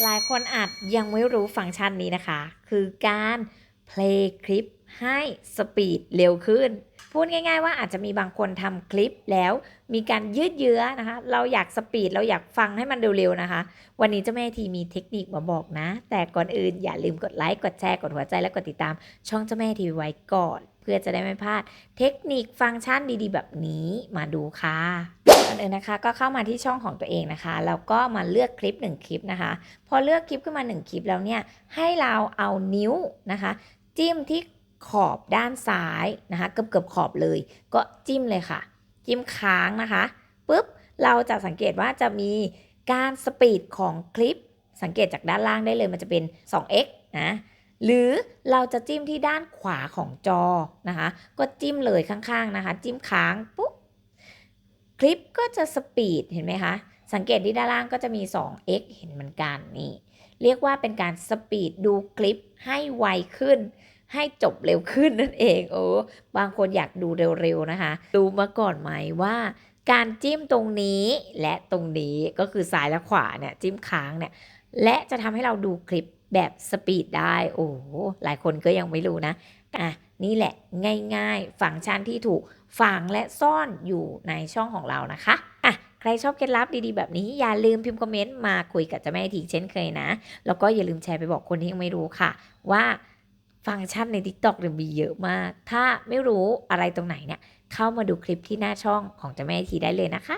หลายคนอาจยังไม่รู้ฟังก์ชันนี้นะคะ คือการ play คลิปให้สปีดเร็วขึ้น พูดง่าย ๆ ว่าอาจจะมีบางคนทำคลิปแล้วมีการยืดเยื้อนะคะ เราอยากสปีดเราอยากฟังให้มันเร็วๆนะคะ วันนี้เจ้าแม่ทีมีเทคนิคมาบอกนะ แต่ก่อนอื่นอย่าลืมกดไลค์กดแชร์กดหัวใจและกดติดตาม ช่องเจ้าแม่ทีวีไว้ก่อน เพื่อจะได้ไม่พลาดเทคนิคฟังก์ชันดีๆ แบบนี้มาดูค่ะก่อนอื่นนะคะก็เข้ามาที่ช่องของตัวเองนะคะแล้วก็มาเลือกคลิป 1 คลิปนะคะ พอเลือกคลิปขึ้นมา 1 คลิปแล้วเนี่ยให้เราเอานิ้วนะคะ จิ้มที่ขอบด้านซ้ายนะคะเกือบเกือบๆขอบเลย ก็จิ้มเลยค่ะ จิ้มค้างนะคะปุ๊บเราจะสังเกตว่าจะมีการสปีดของคลิป สังเกตจากด้านล่างได้เลยมันจะเป็น 2x นะ หรือเราจะจิ้มที่ด้านขวาของจอนะคะ ก็จิ้มเลยข้างๆนะคะ จิ้มค้างปุ๊บคลิปก็จะสปีดเห็นไหมคะ สังเกตที่ด้านล่างก็จะมี 2x เห็นเหมือนกันนี่ เรียกว่าเป็นการสปีดดูคลิปให้ไวขึ้น ให้จบเร็วขึ้นนั่นเองโอ้บางคนอยากดูเร็วๆนะคะ ดูมาก่อนไหมว่าการจิ้มตรงนี้และตรงนี้ก็คือซ้ายและขวาเนี่ยจิ้มค้างเนี่ยและจะทำให้เราดูคลิป แบบสปีดได้ โอ้โหหลายคนก็ยังไม่รู้นะอะนี่แหละง่ายๆ ฟังก์ชันที่ถูกฝังและซ่อนอยู่ในช่องของเรานะคะอะใครชอบเคล็ดลับดีๆแบบนี้ อย่าลืมพิมพ์คอมเมนต์มาคุยกับเจ้าแม่ทีเช่นเคยนะ แล้วก็อย่าลืมแชร์ไปบอกคนที่ยังไม่รู้ค่ะ ว่าฟังก์ชันใน TikTok เนี่ยมีเยอะมาก ถ้าไม่รู้อะไรตรงไหนเนี่ย เข้ามาดูคลิปที่หน้าช่องของเจ้าแม่ทีได้เลยนะคะ